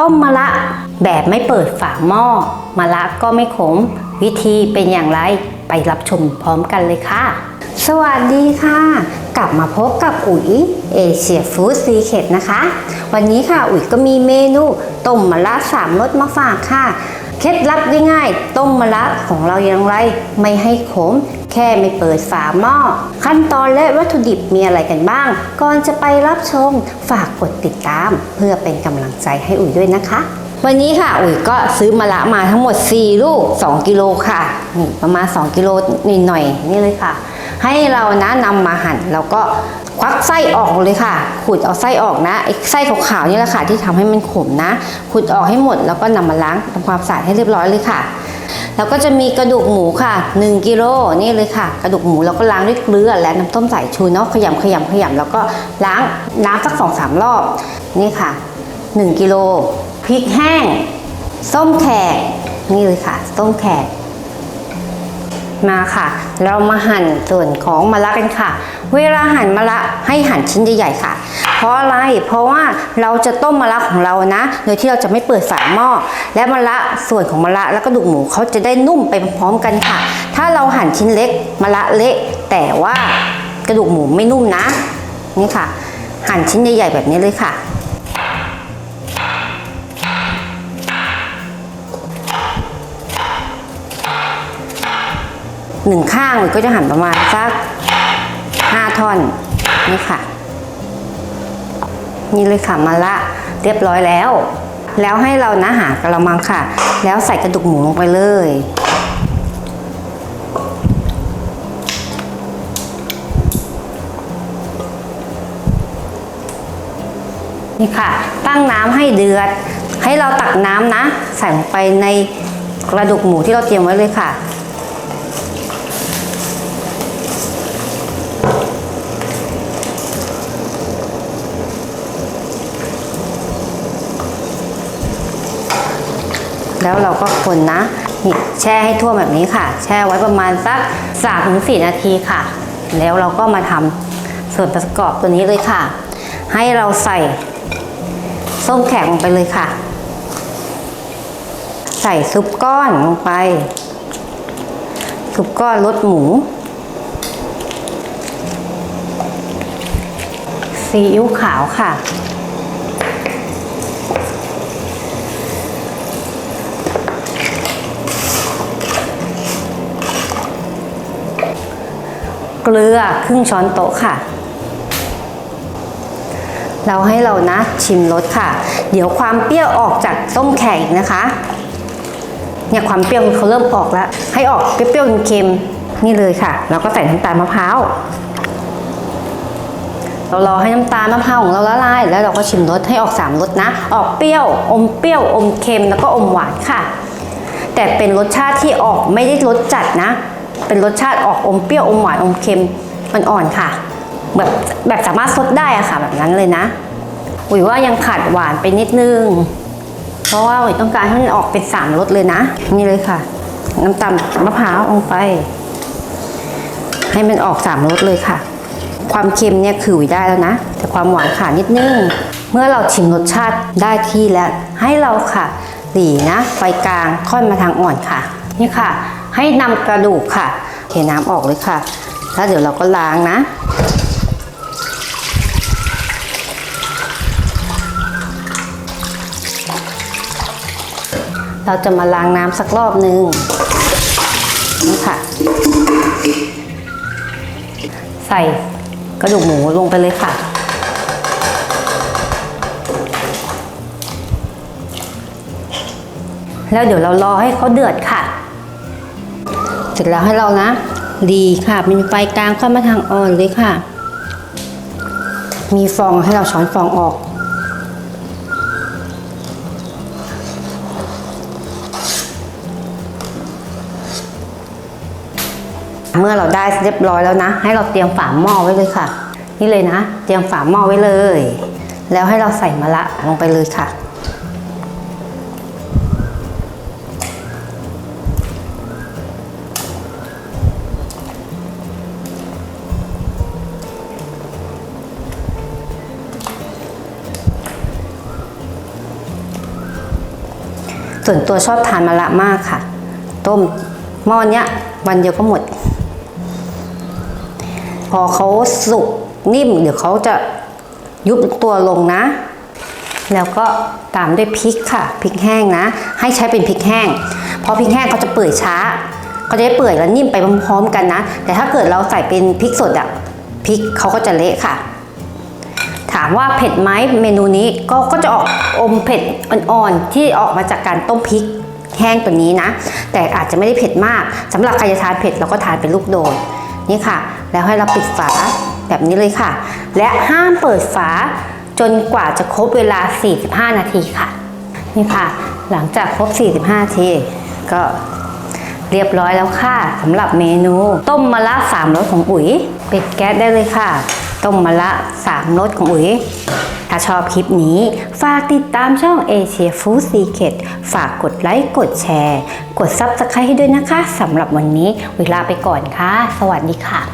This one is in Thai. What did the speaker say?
ต้มมะระแบบไม่เปิดฝาหม้อมะระก็ไม่ขม วิธีเป็นอย่างไรไปรับชมพร้อมกันเลยค่ะ สวัสดีค่ะ กลับมาพบกับอุ๋ยเอเชียฟู้ดซีเคทนะคะ วันนี้ค่ะอุ๋ยก็มีเมนูต้มมะระสามรสมาฝากค่ะ เคล็ดลับง่ายๆ ต้มมะละของเราอย่างไร ไม่ให้ขม แค่ไม่เปิดฝาหม้อ ขั้นตอนและวัตถุดิบมีอะไรกันบ้าง ก่อนจะไปรับชม ฝากกดติดตาม เพื่อเป็นกำลังใจให้อุ๋ยด้วยนะคะ วันนี้ค่ะอุ๋ยก็ซื้อมะละมาทั้งหมด 4 ลูก 2 กิโลค่ะนี่ประมาณ 2 กิโลนิดหน่อยๆนี่เลยค่ะ ให้เรานะนำมาหั่นแล้วก็ ควักไส้ออกเลยค่ะขูดเอาไส้ออกนะไอ้ไส้ขาวๆนี่แหละค่ะที่ทำให้มันขมนะขูดออกให้หมดแล้วก็นำมาล้างทำความสะอาดให้เรียบร้อยเลยค่ะแล้วก็จะมีกระดูกหมูค่ะ1กิโลนี่เลยค่ะ กระดูกหมูเราก็ล้างด้วยเกลือและน้ำต้มสายชูเนาะขยำขยำขยำแล้วก็ล้างน้ำสักสองสามรอบนี่ค่ะ 1กิโลพริกแห้ง ส้มแขกนี่เลยค่ะ ส้มแขกมาค่ะ เรามาหั่นส่วนของมะละกันค่ะ เวลาหั่นมะละ ให้หั่นชิ้นใหญ่ๆค่ะ เพราะอะไรเพราะว่าเราจะต้มมะละของเรานะ โดยที่เราจะไม่เปิดฝาหม้อและมะละส่วนของมะละแล้วก็ดูกหมูเขาจะได้นุ่มไปพร้อมกันค่ะ ถ้าเราหั่นชิ้นเล็กมะละเละแต่ว่ากระดูกหมูไม่นุ่มนะนี่ค่ะ หั่นชิ้นใหญ่ๆแบบนี้เลยค่ะหนึ่งข้างก็จะหั่นประมาณสักห้าท่อน นี่ค่ะ นี่เลยค่ะมาละเรียบร้อยแล้ว แล้วให้เรานะหากระมังค่ะ แล้วใส่กระดูกหมูลงไปเลยนี่ค่ะ ตั้งน้ำให้เดือด ให้เราตักน้ำนะ ใส่ลงไปในกระดูกหมูที่เราเตรียมไว้เลยค่ะ แล้วเราก็คนนะนี่แช่ให้ทั่วแบบนี้ค่ะ แช่ไว้ประมาณสัก3-4 นาทีค่ะ แล้วเราก็มาทำส่วนประกอบตัวนี้เลยค่ะ ให้เราใส่ส้มแขกลงไปเลยค่ะ ใส่ซุปก้อนลงไป ซุปก้อนรสหมูซีอิ๊วขาวค่ะ เกลือครึ่งช้อนโต๊ะค่ะ เราให้เรานะชิมรสค่ะ เดี๋ยวความเปรี้ยวออกจากส้มแขกนะคะเนี่ยความเปรี้ยวเขาเริ่มออกแล้ว ให้ออกเปรี้ยวๆเค็มนี่เลยค่ะเราก็ใส่น้ำตาลมะพร้าวเรารอให้น้ำตาลมะพร้าวของเราละลายแล้วเราก็ชิมรสให้ออกสามรสนะ ออกเปรี้ยว อมเปรี้ยวอมเค็มแล้วก็อมหวานค่ะ แต่เป็นรสชาติที่ออกไม่ได้รสจัดนะ เป็นรสชาติออกอมเปรี้ยวอมหวานอมเค็มอ่อนๆค่ะ แบบแบบสามารถซดได้อะค่ะ แบบนั้นเลยนะอุ๋ยว่ายังขาดหวานไปนิดนึง เพราะว่าอุ๋ยต้องการให้มันออกเป็นสามรสเลยนะ นี่เลยค่ะ น้ำตาลมะพร้าวลงไป ให้มันออกสามรสเลยค่ะ ความเค็มเนี่ยคืออุ๋ยได้แล้วนะ แต่ความหวานขาดนิดนึง เมื่อเราชิมรสชาติได้ที่แล้ว ให้เราค่ะหลีนะไฟกลางค่อนมาทางอ่อนค่ะ นี่ค่ะ ให้นำกระดูกค่ะเทน้ำออกเลยค่ะ แล้วเดี๋ยวเราก็ล้างนะ เราจะมาล้างน้ำสักรอบนึงนี่ค่ะ ใส่กระดูกหมูลงไปเลยค่ะแล้วเดี๋ยวเรารอให้เขาเดือดค่ะ ร็จแล้วให้เรานะ ดีค่ะ มีไฟกลางค่อยมาทางอ่อนเลยค่ะ มีฟองให้เราช้อนฟองออก เมื่อเราได้เรียบร้อยแล้วนะ ให้เราเตรียมฝาหม้อไว้เลยค่ะ นี่เลยนะ เตรียมฝาหม้อไว้เลย แล้วให้เราใส่มะระลงไปเลยค่ะ ส่วนตัวชอบทานมะระมากค่ะ ต้มหม้อเนี้ยวันเดียวก็หมด พอเขาสุกนิ่ม เดี๋ยวเขาจะยุบตัวลงนะ แล้วก็ตามด้วยพริกค่ะพริกแห้งนะ ให้ใช้เป็นพริกแห้ง เพราะพริกแห้งเขาจะเปื่อยช้าเขาจะได้เปื่อยและนิ่มไปพร้อมๆกันนะ แต่ถ้าเกิดเราใส่เป็นพริกสดอะพริกเขาก็จะเละค่ะ ถามว่าเผ็ดไหมเมนูนี้ก็ก็จะออกอมเผ็ดอ่อนๆที่ออกมาจากการต้มพริกแห้งตัวนี้นะ แต่อาจจะไม่ได้เผ็ดมากสำหรับใครจะทานเผ็ดเราก็ทานเป็นลูกโดดนี่ค่ะ แล้วให้เราปิดฝาแบบนี้เลยค่ะ และห้ามเปิดฝาจนกว่าจะครบเวลา 45 นาทีค่ะ นี่ค่ะ หลังจากครบ 45 นาที ก็เรียบร้อยแล้วค่ะสำหรับเมนู ต้มมะระสามรสของอุ๋ย ปิดแก๊สได้เลยค่ะ ต้มมะละสามรสของอุ๋ย ถ้าชอบคลิปนี้ ฝากติดตามช่องเอเชียฟู้ดซีเค็ดฝากกดไลค์ กดแชร์ กดซับสไครต์ให้ด้วยนะคะสำหรับวันนี้เวลาไปก่อนค่ะ สวัสดีค่ะ